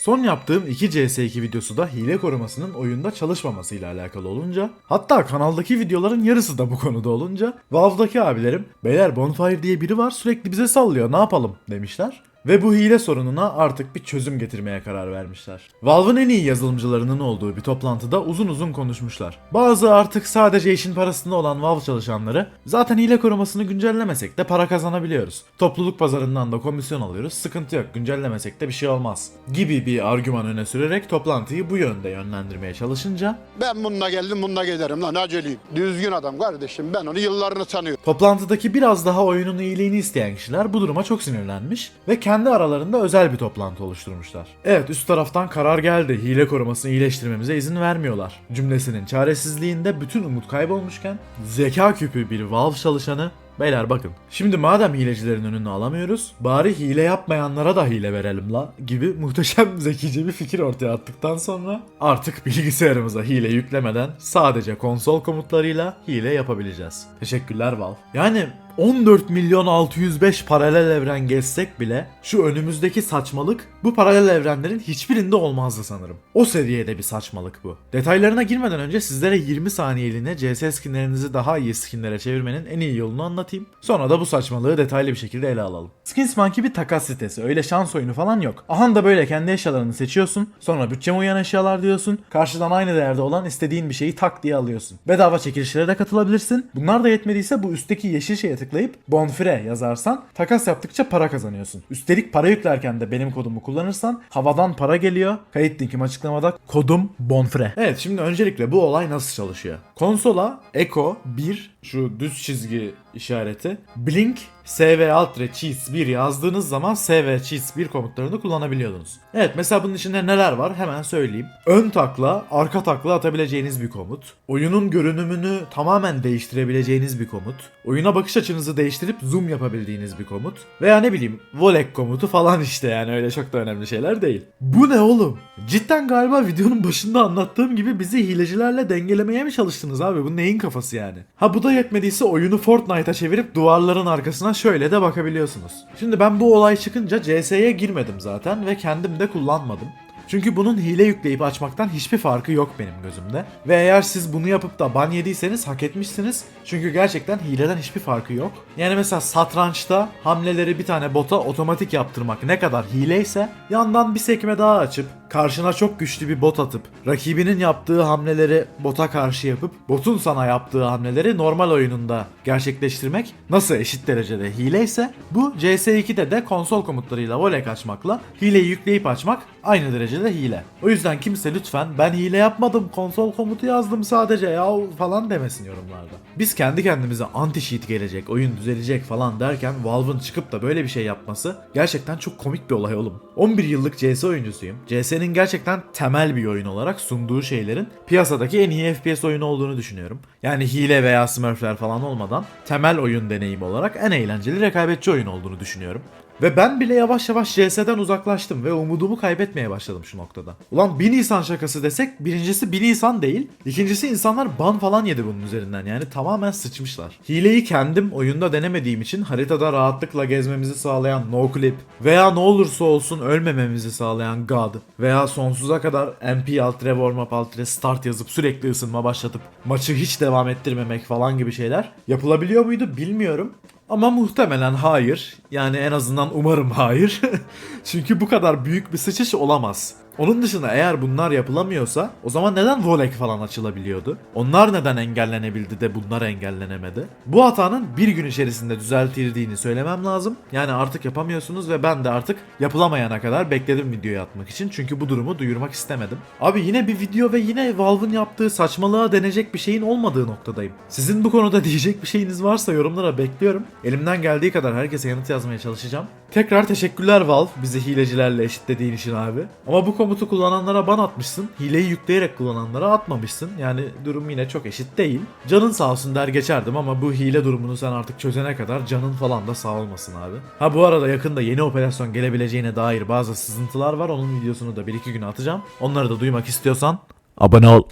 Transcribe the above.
Son yaptığım iki CS2 videosu da hile korumasının oyunda çalışmamasıyla alakalı olunca, hatta kanaldaki videoların yarısı da bu konuda olunca, Valve'daki abilerim, beyler Bonfire diye biri var sürekli bize sallıyor ne yapalım demişler. Ve bu hile sorununa artık bir çözüm getirmeye karar vermişler. Valve'ın en iyi yazılımcılarının olduğu bir toplantıda uzun uzun konuşmuşlar. Bazı artık sadece işin parasında olan Valve çalışanları zaten hile korumasını güncellemesek de para kazanabiliyoruz. Topluluk pazarından da komisyon alıyoruz. Sıkıntı yok güncellemesek de bir şey olmaz. Gibi bir argüman öne sürerek toplantıyı bu yönde yönlendirmeye çalışınca Ben bununla geldim bununla giderim lan aceleyim. Düzgün adam kardeşim ben onu yıllarını tanıyorum. Toplantıdaki biraz daha oyunun iyiliğini isteyen kişiler bu duruma çok sinirlenmiş ve kendi aralarında özel bir toplantı oluşturmuşlar. Evet üst taraftan karar geldi. Hile korumasını iyileştirmemize izin vermiyorlar. Cümlesinin çaresizliğinde bütün umut kaybolmuşken zeka küpü bir Valve çalışanı Beyler bakın. Şimdi madem hilecilerin önünü alamıyoruz, bari hile yapmayanlara da hile verelim la gibi muhteşem zekice bir fikir ortaya attıktan sonra artık bilgisayarımıza hile yüklemeden sadece konsol komutlarıyla hile yapabileceğiz. Teşekkürler Valve. Yani 14 milyon 605 paralel evren gezsek bile şu önümüzdeki saçmalık bu paralel evrenlerin hiçbirinde olmazdı sanırım. O seviyede bir saçmalık bu. Detaylarına girmeden önce sizlere 20 saniyeliğine CS skinlerinizi daha iyi skinlere çevirmenin en iyi yolunu anlatayım. Sonra da bu saçmalığı detaylı bir şekilde ele alalım. Skins Monkey bir takas sitesi. Öyle şans oyunu falan yok. Aha da böyle kendi eşyalarını seçiyorsun. Sonra bütçeme uyan eşyalar diyorsun. Karşıdan aynı değerde olan istediğin bir şeyi tak diye alıyorsun. Bedava çekilişlere de katılabilirsin. Bunlar da yetmediyse bu üstteki yeşil şeye tıklayıp Bonfire yazarsan takas yaptıkça para kazanıyorsun. Üstelik para yüklerken de benim kodumu kullanırsan havadan para geliyor. Kayıt linkim açıklamada. Kodum Bonfire. Evet şimdi öncelikle bu olay nasıl çalışıyor? Konsola Echo 1 şu düz çizgi işareti Blink SV Altre Cheats 1 yazdığınız zaman SV Cheats 1 komutlarını kullanabiliyordunuz. Evet mesela bunun içinde neler var hemen söyleyeyim. Ön takla, arka takla atabileceğiniz bir komut. Oyunun görünümünü tamamen değiştirebileceğiniz bir komut. Oyuna bakış açınızı değiştirip zoom yapabildiğiniz bir komut. Veya ne bileyim volek komutu falan işte yani öyle çok da önemli şeyler değil. Bu ne oğlum? Cidden galiba videonun başında anlattığım gibi bizi hilecilerle dengelemeye mi çalıştınız abi? Bu neyin kafası yani? Ha bu da yetmediyse oyunu Fortnite'a çevirip duvarların arkasına şöyle de bakabiliyorsunuz. Şimdi ben bu olay çıkınca CS'ye girmedim zaten ve kendim de kullanmadım. Çünkü bunun hile yükleyip açmaktan hiçbir farkı yok benim gözümde. Ve eğer siz bunu yapıp da ban yediyseniz hak etmişsiniz. Çünkü gerçekten hileden hiçbir farkı yok. Yani mesela satrançta hamleleri bir tane bota otomatik yaptırmak ne kadar hileyse yandan bir sekme daha açıp karşına çok güçlü bir bot atıp rakibinin yaptığı hamleleri bota karşı yapıp botun sana yaptığı hamleleri normal oyununda gerçekleştirmek nasıl eşit derecede hileyse bu CS2'de de konsol komutlarıyla voley açmakla hileyi yükleyip açmak aynı derecede hile. O yüzden kimse lütfen ben hile yapmadım konsol komutu yazdım sadece ya falan demesin yorumlarda. Biz kendi kendimize anti cheat gelecek, oyun düzelecek falan derken Valve'ın çıkıp da böyle bir şey yapması gerçekten çok komik bir olay oğlum. 11 yıllık CS oyuncusuyum. CS'nin gerçekten temel bir oyun olarak sunduğu şeylerin piyasadaki en iyi FPS oyunu olduğunu düşünüyorum. Yani hile veya smurfler falan olmadan temel oyun deneyimi olarak en eğlenceli rekabetçi oyun olduğunu düşünüyorum. Ve ben bile yavaş yavaş CS'den uzaklaştım ve umudumu kaybetmeye başladım şu noktada. Ulan 1 Nisan şakası desek birincisi 1 Nisan değil. ikincisi insanlar ban falan yedi bunun üzerinden yani tamamen sıçmışlar. Hileyi kendim oyunda denemediğim için haritada rahatlıkla gezmemizi sağlayan No Clip veya ne olursa olsun ölmememizi sağlayan God veya sonsuza kadar MP alt warm up alt start yazıp sürekli ısınma başlatıp maçı hiç devam ettirmemek falan gibi şeyler yapılabiliyor muydu bilmiyorum. Ama muhtemelen hayır. Yani en azından umarım hayır. Çünkü bu kadar büyük bir sıçış olamaz. Onun dışında eğer bunlar yapılamıyorsa o zaman neden Volek falan açılabiliyordu? Onlar neden engellenebildi de bunlar engellenemedi? Bu hatanın bir gün içerisinde düzeltildiğini söylemem lazım. Yani artık yapamıyorsunuz ve ben de artık yapılamayana kadar bekledim videoyu atmak için. Çünkü bu durumu duyurmak istemedim. Abi yine bir video ve yine Valve'ın yaptığı saçmalığa denecek bir şeyin olmadığı noktadayım. Sizin bu konuda diyecek bir şeyiniz varsa yorumlara bekliyorum. Elimden geldiği kadar herkese yanıt yazmaya çalışacağım. Tekrar teşekkürler Valve bizi hilecilerle eşitlediğin için abi. Ama bu komutu kullananlara ban atmışsın. Hileyi yükleyerek kullananlara atmamışsın. Yani durum yine çok eşit değil. Canın sağ olsun der geçerdim ama bu hile durumunu sen artık çözene kadar canın falan da sağ olmasın abi. Ha bu arada yakında yeni operasyon gelebileceğine dair bazı sızıntılar var. Onun videosunu da 1-2 güne atacağım. Onları da duymak istiyorsan abone ol.